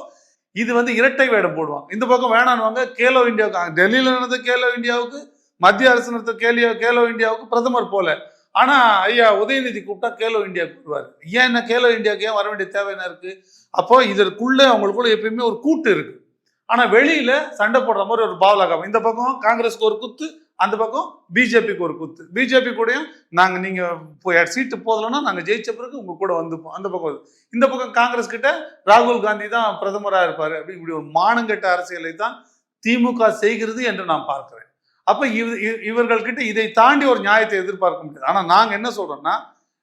இது வந்து இரட்டை வேடம் போடுவாங்க. இந்த பக்கம் வேணான்னுவாங்க கேலோ இந்தியாவுக்கு டெல்லியில் நடந்த கேலோ இந்தியாவுக்கு மத்திய அரசு நடத்த கேலியோ கேலோ இந்தியாவுக்கு பிரதமர் போல. ஆனா ஐயா உதயநிதி கூப்பிட்டா கேலோ இந்தியாவுக்கு வருவார். ஏன் என்ன கேலோ இந்தியாவுக்கு ஏன் வர வேண்டிய தேவை என்ன இருக்கு? அப்போ இதற்குள்ள அவங்களுக்குள்ள எப்பயுமே ஒரு கூட்டு இருக்கு. ஆனா வெளியில சண்டை போடுற மாதிரி ஒரு பாவலாகம் இந்த பக்கம் காங்கிரஸ்க்கு ஒரு குத்து அந்த பக்கம் பிஜேபிக்கு ஒரு குத்து. பிஜேபி கூடயும் நாங்கள் நீங்கள் சீட்டு போதலைன்னா நாங்கள் ஜெயிச்ச பிறகு உங்கள் கூட வந்துப்போம். அந்த பக்கம் இந்த பக்கம் காங்கிரஸ் கிட்ட ராகுல் காந்தி தான் பிரதமராக இருப்பார். அப்படி இப்படி ஒரு மானங்கெட்ட அரசியலை தான் திமுக செய்கிறது என்று நான் பார்க்கிறேன். அப்போ இவ- இ- இவர்கள்கிட்ட இதை தாண்டி ஒரு நியாயத்தை எதிர்பார்க்க முடியாது. ஆனால் நாங்கள் என்ன சொல்கிறோம்னா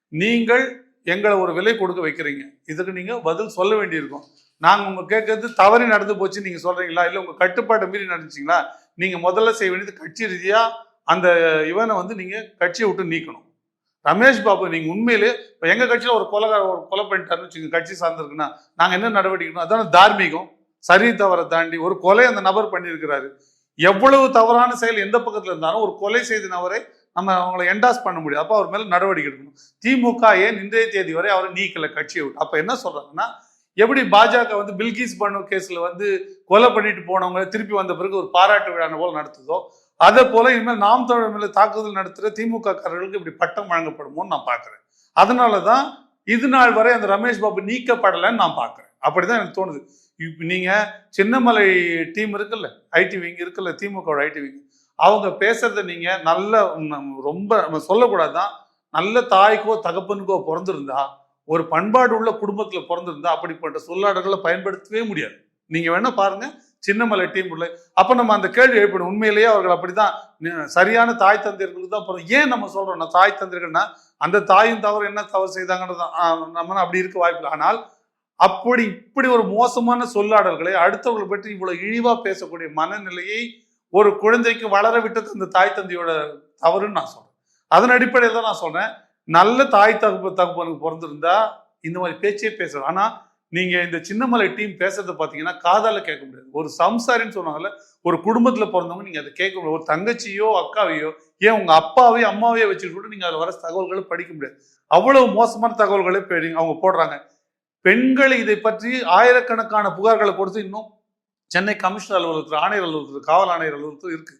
நீங்கள் எங்களை ஒரு விலை கொடுக்க வைக்கிறீங்க. இதுக்கு நீங்கள் பதில் சொல்ல வேண்டியிருக்கும். நாங்க உங்க கேட்கறது தவறி நடந்து போச்சு நீங்க சொல்றீங்களா? இல்ல உங்க கட்டுப்பாட்டை மீறி நடந்துச்சிங்களா? நீங்க முதல்ல செய்ய வேண்டியது கட்சி ரீதியா அந்த இவனை வந்து நீங்க கட்சியை விட்டு நீக்கணும். ரமேஷ் பாபு நீங்க உண்மையிலே இப்ப எங்க கட்சியில ஒரு கொலைகார ஒரு கொலை பண்ணிட்டாருன்னு வச்சுக்கோங்க கட்சி சார்ந்திருக்குன்னா நாங்க என்ன நடவடிக்கை அதான தார்மீகம். சரி தவறை தாண்டி ஒரு கொலை அந்த நபர் பண்ணியிருக்கிறாரு. எவ்வளவு தவறான செயல் எந்த பக்கத்துல இருந்தாலும் ஒரு கொலை செய்த நபரை நம்ம அவங்களை என்டாஸ் பண்ண முடியும். அப்போ அவர் மேல நடவடிக்கை எடுக்கணும். திமுக ஏன் இன்றைய தேதி வரை அவரை நீக்கல கட்சியை விட்டு? அப்ப என்ன சொல்றாங்கன்னா எப்படி பாஜக வந்து பில்கிஸ் பண்ணு கேஸ்ல வந்து கொலை பண்ணிட்டு போனவங்க திருப்பி வந்த பிறகு ஒரு பாராட்டு விழா போல நடத்துதோ அதே போல இனிமேல் நாம் தமிழர் மேல தாக்குதல் நடத்துகிற திமுக காரர்களுக்கு இப்படி பட்டம் வழங்கப்படுமோன்னு நான் பாக்குறேன் அதனாலதான் இது நாள் வரை அந்த ரமேஷ் பாபு நீக்கப்படலைன்னு நான் பாக்குறேன் அப்படிதான் எனக்கு தோணுது. இப்போ நீங்க சின்னமலை டீம் இருக்குல்ல ஐடி விங் இருக்குல்ல திமுகவோட ஐடி விங் அவங்க பேசுறத நீங்க நல்ல ரொம்ப நம்ம சொல்லக்கூடாதுதான். நல்ல தாய்க்கோ தகப்பனுக்கோ பிறந்திருந்தா ஒரு பண்பாடு உள்ள குடும்பத்தில் பிறந்திருந்தா அப்படிப்பட்ட சொல்லாடல்களை பயன்படுத்தவே முடியாது. நீங்கள் வேணால் பாருங்கள் சின்னமலை டீம் உள்ள அப்போ நம்ம அந்த கேள்வி எழுப்பணும் உண்மையிலேயே அவர்கள் அப்படிதான் சரியான தாய் தந்தையர்களுக்கு தான் பிறகு ஏன் நம்ம சொல்கிறோம் நான் தாய் தந்தையர்கள்னா அந்த தாயும் தவறு என்ன தவறு செய்தாங்கன்றது நம்ம அப்படி இருக்க வாய்ப்பில்லை ஆனால் அப்படி இப்படி ஒரு மோசமான சொல்லாடல்களை அடுத்தவர்களை பற்றி இவ்வளோ இழிவாக பேசக்கூடிய மனநிலையை ஒரு குழந்தைக்கு வளர விட்டது அந்த தாய் தந்தையோட தவறுன்னு நான் சொல்கிறேன் அதன் அடிப்படையில் தான் நான் சொன்னேன் நல்ல தாய் தகப்பு தகப்பனுக்கு பிறந்திருந்தா இந்த மாதிரி பேச்சே பேசலாம். ஆனா நீங்க இந்த சின்னமலை டீம் பேசுறத பாத்தீங்கன்னா காதால கேட்க முடியாது. ஒரு சம்சாரின்னு சொன்னாங்கல்ல ஒரு குடும்பத்துல பிறந்தவங்க நீங்க அதை கேட்க முடியாது. ஒரு தங்கச்சியோ அக்காவையோ ஏன் உங்க அப்பாவையோ அம்மாவையோ வச்சுட்டு கூட நீங்க அதில் வர தகவல்களை படிக்க முடியாது. அவ்வளவு மோசமான தகவல்களை அவங்க போடுறாங்க. பெண்கள் இதை பற்றி ஆயிரக்கணக்கான புகார்களை கொடுத்து இன்னும் சென்னை கமிஷனர் அலுவலகத்தில் ஆணையர் அலுவலகத்தில் காவல் ஆணையர் அலுவலகத்தில் இருக்கு.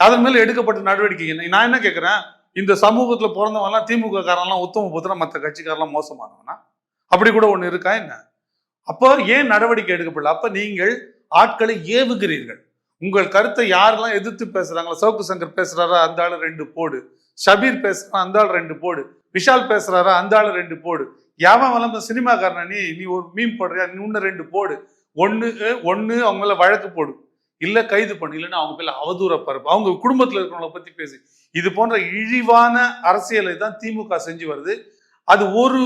அதன் மேலே எடுக்கப்பட்ட நடவடிக்கை என்ன நான் என்ன கேட்கிறேன் இந்த சமூகத்துல பிறந்தவங்கலாம் திமுக காரன்லாம் உத்தம புத்திர மற்ற கட்சிக்காரெல்லாம் மோசமானவனா? அப்படி கூட ஒன்று இருக்கா என்ன? அப்போ ஏன் நடவடிக்கை எடுக்கப்படல? அப்ப நீங்கள் ஆட்களை ஏவுகிறீர்கள். உங்கள் கருத்தை யாரெல்லாம் எதிர்த்து பேசுறாங்களோ சவுக்கு சங்கர் பேசுறாரா அந்த ஆள் ரெண்டு போடு. ஷபீர் பேசுறான் அந்த ஆள் ரெண்டு போடு. விஷால் பேசுறாரா அந்த ஆளு ரெண்டு போடு. யாவன் வளர்ந்த சினிமாக்காரனா நீ? நீ ஒரு மீன் போடுறியா? நீ இன்னும் ரெண்டு போடு. ஒன்று ஒன்று அவங்க மேல வழக்கு போடு. இல்லை கைது பண்ணு. இல்லைன்னா அவங்க மேல அவதூற பரப்பு. அவங்க குடும்பத்துல இருக்கிறவங்கள பத்தி பேசு. இது போன்ற இழிவான அரசியலை தான் திமுக செஞ்சு வருது. அது ஒரு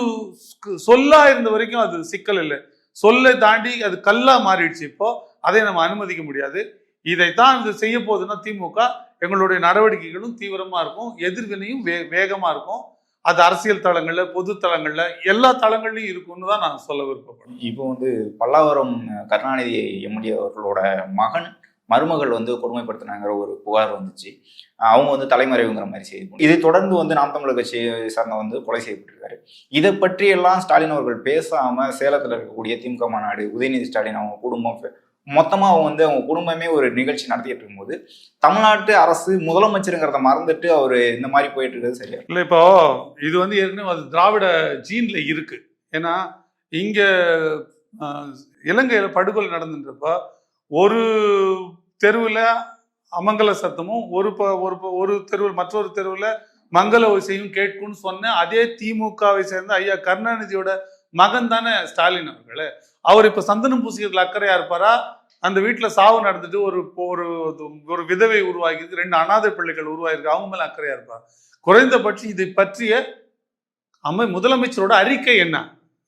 சொல்லா இருந்த வரைக்கும் அது சிக்கல் இல்லை. சொல்லை தாண்டி அது கல்லா மாறிடுச்சு இப்போ. அதை நம்ம அனுமதிக்க முடியாது. இதைத்தான் இது செய்ய போகுதுன்னா திமுக எங்களுடைய நடவடிக்கைகளும் தீவிரமா இருக்கும். எதிர்வினையும் வே வேகமா இருக்கும். அது அரசியல் தளங்கள்ல பொது தளங்கள்ல எல்லா தளங்கள்லயும் இருக்கும்னு தான் நான் சொல்ல விருப்பப்படுறேன். இப்போ வந்து பல்லாவரம் கருணாநிதி எம்எல்ஏ அவர்களோட மகன் மருமகள் வந்து கொடுமைப்படுத்தினாங்கிற ஒரு புகார் வந்துச்சு. அவங்க வந்து தலைமறைவுங்கிற மாதிரி செய்தி இதை தொடர்ந்து வந்து நாம் தமிழர் கட்சியை சார்ந்த வந்து கொலை செய்யப்பட்டிருக்காரு. இதை பற்றி எல்லாம் ஸ்டாலின் அவர்கள் பேசாம சேலத்தில் இருக்கக்கூடிய திமுக மாநாடு உதயநிதி ஸ்டாலின் அவங்க குடும்பம் மொத்தமாக அவங்க வந்து அவங்க குடும்பமே ஒரு நிகழ்ச்சி நடத்திட்டு இருக்கும்போது தமிழ்நாட்டு அரசு முதலமைச்சருங்கிறத மறந்துட்டு அவர் இந்த மாதிரி போயிட்டு இருக்கிறது சரியா? இல்லை இப்போ இது வந்து ஏற்கனவே அது திராவிட ஜீன்ல இருக்கு. ஏன்னா இங்க இலங்கையில் படுகொலை நடந்துன்றப்போ ஒரு தெருவில் அமங்கல சத்தமும் ஒரு ப- ஒரு ப- ஒரு தெருவில் மற்றொரு தெருவில் மங்கள ஓசையும் கேட்கும்னு சொன்ன அதே திமுகவை சேர்ந்த ஐயா கருணாநிதியோட மகன் தானே ஸ்டாலின் அவர்களே. அவர் இப்போ சந்தனம் பூசிக்கிறதுல அக்கறையா இருப்பாரா? அந்த வீட்டில் சாவு நடந்துட்டு ஒரு ஒரு ஒரு விதவை உருவாகிது ரெண்டு அனாதை பிள்ளைகள் உருவாகிருக்கு அவங்க மேலே அக்கறையா இருப்பார் குறைந்தபட்சம் இதை பற்றிய அமை முதலமைச்சரோட அறிக்கை என்ன?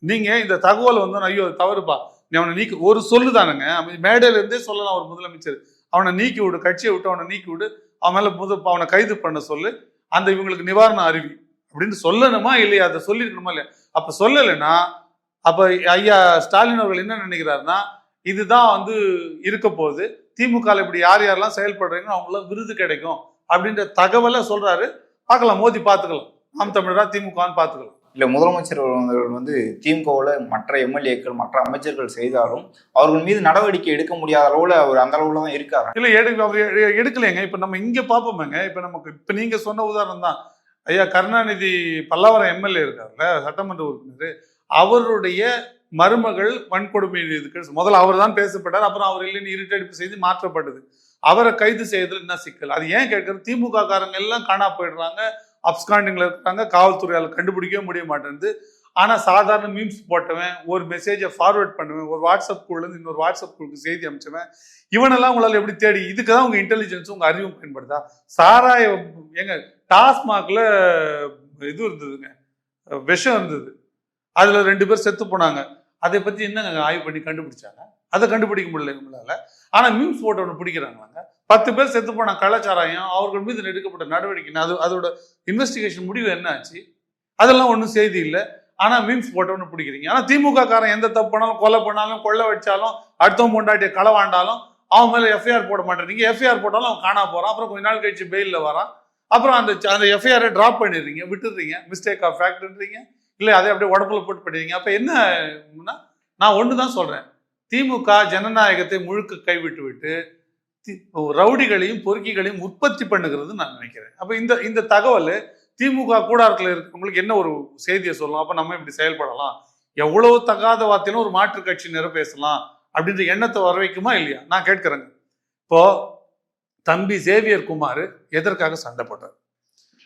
நீங்க இந்த தகவல் வந்து ஐயோ தவறுப்பா. அவனை நீக்கி ஒரு சொல்லு தானுங்க. மேடையில இருந்தே சொல்லலாம் ஒரு முதலமைச்சர். அவனை நீக்கி விடு கட்சியை விட்டு அவனை நீக்கி விடு. அவன் மேல முத அவனை கைது பண்ண சொல்லு. அந்த இவங்களுக்கு நிவாரணம் அறிவி அப்படின்னு சொல்லணுமா இல்லையா? அதை சொல்லிருக்கணுமா இல்லையா? அப்ப சொல்லலைன்னா அப்ப ஐயா ஸ்டாலின் அவர்கள் என்ன நினைக்கிறாருன்னா இதுதான் வந்து இருக்க போகுது. திமுக இப்படி யார் யாரெல்லாம் செயல்படுறீங்களோ அவங்களாம் விருது கிடைக்கும் அப்படின்ற தகவலை சொல்றாரு. பார்க்கலாம் மோதி பார்த்துக்கலாம். நாம் தமிழரா திமுகன்னு பார்த்துக்கலாம். இல்லை முதலமைச்சர் அவர்கள் வந்து திமுகவில் மற்ற எம்எல்ஏக்கள் மற்ற அமைச்சர்கள் செய்தாலும் அவர்கள் மீது நடவடிக்கை எடுக்க முடியாத அளவில் அவர் அந்த அளவில் தான் இருக்காரு. இல்லை எடுக்க அவர் எடுக்கலைங்க. இப்போ நம்ம இங்கே பார்ப்போமேங்க இப்போ நமக்கு இப்போ நீங்கள் சொன்ன உதாரணம் தான். ஐயா கருணாநிதி பல்லாவரம் எம்எல்ஏ இருக்கார்ல சட்டமன்ற உறுப்பினர். அவருடைய மருமகள் வன்கொடுமை இதுக்கு முதல்ல அவர் தான் பேசப்பட்டார். அப்புறம் அவர் இல்லைன்னு இருட்டடிப்பு செய்து மாற்றப்பட்டது. அவரை கைது செய்யறதுல என்ன சிக்கல்? அது ஏன் கேட்கறது? திமுக காரங்க எல்லாம் காணா போயிடுறாங்க. அப்ஸ்காண்டிங்ல இருக்காங்க காவல்துறையால் கண்டுபிடிக்கவே முடிய மாட்டேங்குது. ஆனா சாதாரண மீம்ஸ் போட்டவன் ஒரு மெசேஜை ஃபார்வர்ட் பண்ணுவேன் ஒரு வாட்ஸ்அப் குழுல இருந்து இன்னொரு வாட்ஸ்அப் குழுக்கு செய்தி அமைச்சவன் இவனெல்லாம் உங்களால் எப்படி தேடி இதுக்கு தான் உங்க இன்டெலிஜென்ஸ் உங்க அறிவும் பயன்படுதா? சாராய எங்க டாஸ்மாக்ல இது இருந்ததுங்க விஷம் இருந்தது. அதுல ரெண்டு பேர் செத்து போனாங்க. அதை பத்தி என்னங்க ஆய்வு பண்ணி கண்டுபிடிச்சாங்க? அதை கண்டுபிடிக்க முடியல நம்மளால. ஆனா மீம்ஸ் போட்டவனை பிடிக்கிறாங்களாங்க பத்து பேர் செத்து போன கலாச்சாரம் அவர்கள் மீது எடுக்கப்பட்ட நடவடிக்கை அது அதோட இன்வெஸ்டிகேஷன் முடிவு என்ன ஆச்சு அதெல்லாம் ஒன்றும் செய்தி இல்லை. ஆனா மீம்ஸ் போட்டவனு பிடிக்கிறீங்க. ஆனா திமுக காரன் எந்த தப்பு பண்ணாலும் கொலை பண்ணாலும் கொள்ளை வச்சாலும் அடுத்தவன் கொண்டாட்டிய களவாண்டாலும் அவன் மேல எஃப்ஐஆர் போட மாட்டேறீங்க எஃப்ஐஆர் போட்டாலும் அவன் காணா போறான். அப்புறம் கொஞ்ச நாள் கழிச்சு பெயில்ல வரான். அப்புறம் அந்த அந்த எஃப்ஐஆரை டிராப் பண்ணிடுறீங்க விட்டுடுறீங்க மிஸ்டேக் ஆஃப் ஃபேக்ட்ன்றீங்க இல்லை அதை அப்படியே உடம்புல போட்டு பண்ணிடுறீங்க. அப்ப என்ன நான் ஒன்று தான் சொல்றேன். திமுக ஜனநாயகத்தை முழுக்க கைவிட்டு விட்டு தி- ரவுடிகளையும் பொறுக்கிகளையும் உற்பத்தி பண்ணுகிறது நான் நினைக்கிறேன். அப்போ இந்த இந்த தகவல் திமுக கூடாரத்தில் இருக்கவங்களுக்கு என்ன ஒரு செய்தியை சொல்லலாம்? அப்போ நம்ம இப்படி செயல்படலாம். எவ்வளவு தகாத வார்த்தையிலும் ஒரு மாற்று நிற பேசலாம் அப்படின்ற எண்ணத்தை வர வைக்குமா இல்லையா? நான் கேட்கிறேங்க. இப்போ தம்பி சேவியர் குமார் எதற்காக சண்டை போட்டார்?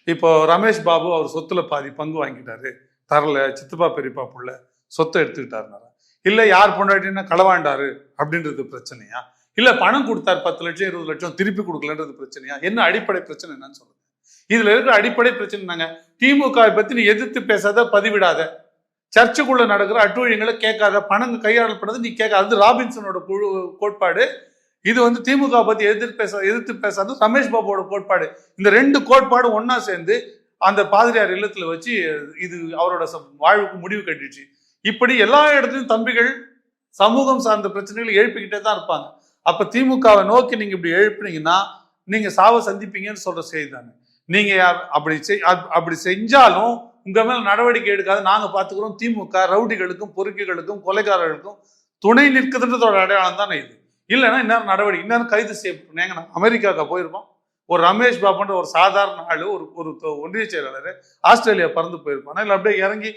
இப்போ ரமேஷ் பாபு அவர் சொத்துல பாதி பங்கு வாங்கிட்டாரு. தரல சித்தப்பா பெரியப்பா புள்ள சொத்தை எடுத்துக்கிட்டாருனாரா. இல்லை யார் பொண்டாட்டின்னா களவாண்டாரு அப்படின்றது பிரச்சனையா? இல்லை பணம் கொடுத்தார் பத்து லட்சம் இருபது லட்சம் திருப்பி கொடுக்கலன்றது பிரச்சனையா? என்ன அடிப்படை பிரச்சனை என்னன்னு சொல்லுங்க. இதுல இருக்கிற அடிப்படை பிரச்சனை என்னங்க? திமுகவை பத்தி நீ எதிர்த்து பேசாத பதிவிடாத. சர்ச்சுக்குள்ள நடக்கிற அட்டுழியங்களை கேட்காத பணம் கையாளல் பண்ணது நீ கேட்காத. அது ராபின்சனோட குழு கோட்பாடு. இது வந்து திமுக பத்தி எதிர்த்து பேச எதிர்த்து பேசாத ரமேஷ் பாபுவோட கோட்பாடு. இந்த ரெண்டு கோட்பாடும் ஒன்னா சேர்ந்து அந்த பாதிரியார் இல்லத்துல வச்சு இது அவரோட ச- வாழ்வுக்கு முடிவு கட்டிடுச்சு. இப்படி எல்லா இடத்துலையும் தம்பிகள் சமூகம் சார்ந்த பிரச்சனைகளை எழுப்பிக்கிட்டே தான் இருப்பாங்க. அப்ப திமுகவை நோக்கி நீங்க இப்படி எழுப்புனீங்கன்னா நீங்க சாவை சந்திப்பீங்கன்னு சொல்ற செய்தி தானே. நீங்க அப்படி செய் அப்- அப்படி செஞ்சாலும் உங்க மேல நடவடிக்கை எடுக்காத. நாங்க பாத்துக்கிறோம் திமுக ரவுடிகளுக்கும் பொறுக்கிகளுக்கும் கொலைகாரர்களுக்கும் துணை நிற்குதுன்றதோட அடையாளம் தானே இது. இல்லைன்னா இன்னும் நடவடிக்கை இன்னும் கைது செய்யப்பட்டோம் ஏங்க அமெரிக்காவுக்கு போயிருப்போம். ஒரு ரமேஷ் பாபுன்ற ஒரு சாதாரண ஆள் ஒரு ஒரு தொ- ஒன்றிய செயலாளர் ஆஸ்திரேலியா பறந்து போயிருப்பானா? இல்லை அப்படியே இறங்கி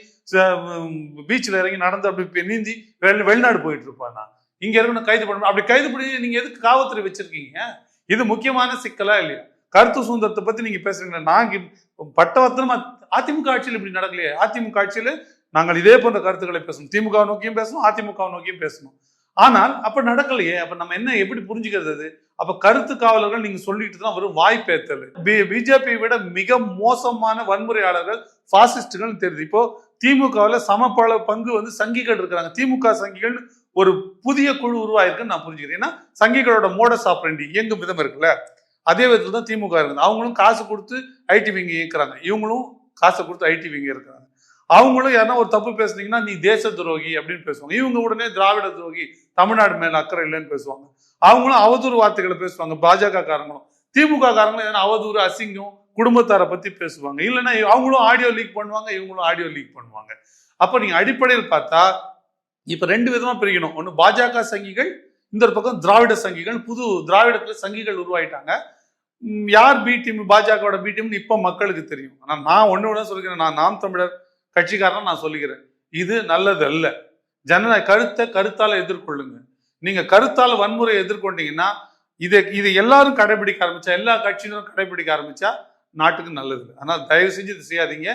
பீச்சில் இறங்கி நடந்து அப்படி நீந்தி வெளி வெளிநாடு போயிட்டு இருப்பானா இங்கே இருக்கணும் கைது பண்ணணும். அப்படி கைது பண்ணி நீங்கள் எதுக்கு காவல்துறை வச்சிருக்கீங்க? இது முக்கியமான சிக்கலா இல்லையா? கருத்து சுதந்திரத்தை பற்றி நீங்கள் பேசுறீங்களா நாங்கள் பட்டவர்த்தனமா அதிமுக ஆட்சியில் இப்படி நடக்கலையே? அதிமுக ஆட்சியில் நாங்கள் இதே போன்ற கருத்துக்களை பேசணும். திமுக நோக்கியும் பேசணும் அதிமுக நோக்கியும் பேசணும். ஆனால் அப்ப நடக்கலையே. அப்ப நம்ம என்ன எப்படி புரிஞ்சுக்கிறது அது? அப்ப கருத்து காவலர்கள் நீங்க சொல்லிட்டு தான் வரும் வாய்ப்பேத்தல் பிஜேபியை விட மிக மோசமான வன்முறையாளர்கள் பாசிஸ்டுகள் தெரியுது. இப்போ திமுகவில் சமப்பள பங்கு வந்து சங்கிகள் இருக்கிறாங்க. திமுக சங்கிகள் ஒரு புதிய குழு உருவாயிருக்குன்னு நான் புரிஞ்சுக்கிறேன். ஏன்னா சங்கிகளோட மோடஸ் ஆப்ரண்டி இயங்கும் விதம் இருக்குல்ல. அதே விதத்தில் தான் திமுக இருக்குது. அவங்களும் காசு கொடுத்து ஐடி விங்க இயக்குறாங்க. இவங்களும் காசை கொடுத்து ஐடி விங்க இருக்கிறாங்க அவங்களும் யாருன்னா ஒரு தப்பு பேசுனீங்கன்னா நீ தேச துரோகி அப்படின்னு பேசுவாங்க. இவங்க உடனே திராவிட துரோகி தமிழ்நாடு மேல அக்கறை இல்லைன்னு பேசுவாங்க. அவங்களும் அவதூறு வார்த்தைகளை பேசுவாங்க பாஜக காரங்களும். திமுக காரங்களும் எதனா அவதூறு அசிங்கம் குடும்பத்தாரை பத்தி பேசுவாங்க. இல்லைன்னா அவங்களும் ஆடியோ லீக் பண்ணுவாங்க இவங்களும் ஆடியோ லீக் பண்ணுவாங்க. அப்ப நீங்க அடிப்படையில் பார்த்தா இப்ப ரெண்டு விதமா பிரிக்கணும். ஒன்று பாஜக சங்கிகள் இந்த ஒரு பக்கம் திராவிட சங்கிகள். புது திராவிடத்துல சங்கிகள் உருவாயிட்டாங்க. யார் பி டீம் பாஜகவோட பி டீம்னு இப்ப மக்களுக்கு தெரியும். ஆனா நான் ஒன்று ஒண்ணு சொல்லிக்கிறேன். நான் நாம் தமிழர் கட்சிக்காரன் நான் சொல்லிக்கிறேன். இது நல்லது அல்ல. ஜனநாயக கருத்தை கருத்தால எதிர்கொள்ளுங்க. நீங்க கருத்தால வன்முறையை எதிர்கொண்டீங்கன்னா இதை இதை எல்லாரும் கடைபிடிக்க ஆரம்பிச்சா எல்லா கட்சியினரும் கடைபிடிக்க ஆரம்பிச்சா நாட்டுக்கு நல்லது. ஆனால் தயவு செஞ்சு இது செய்யாதீங்க.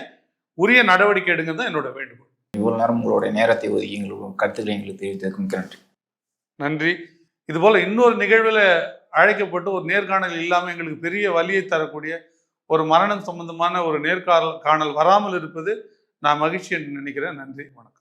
உரிய நடவடிக்கை எடுங்க தான் என்னோட வேண்டுகோள். இவ்வளவு நேரம் உங்களுடைய நேரத்தை ஒதுக்கி எங்களுக்கு கருத்துக்களை எங்களுக்கு தெரிவித்ததற்கு மிக்க நன்றி. நன்றி. இதுபோல இன்னொரு நிகழ்வில் அழைக்கப்பட்டு ஒரு நேர்காணல் இல்லாமல் எங்களுக்கு பெரிய வலியை தரக்கூடிய ஒரு மரணம் சம்பந்தமான ஒரு நேர்காணல் காணல் வராமல் இருப்பது நான் மகிழ்ச்சி என்று நினைக்கிறேன். நன்றி. வணக்கம்.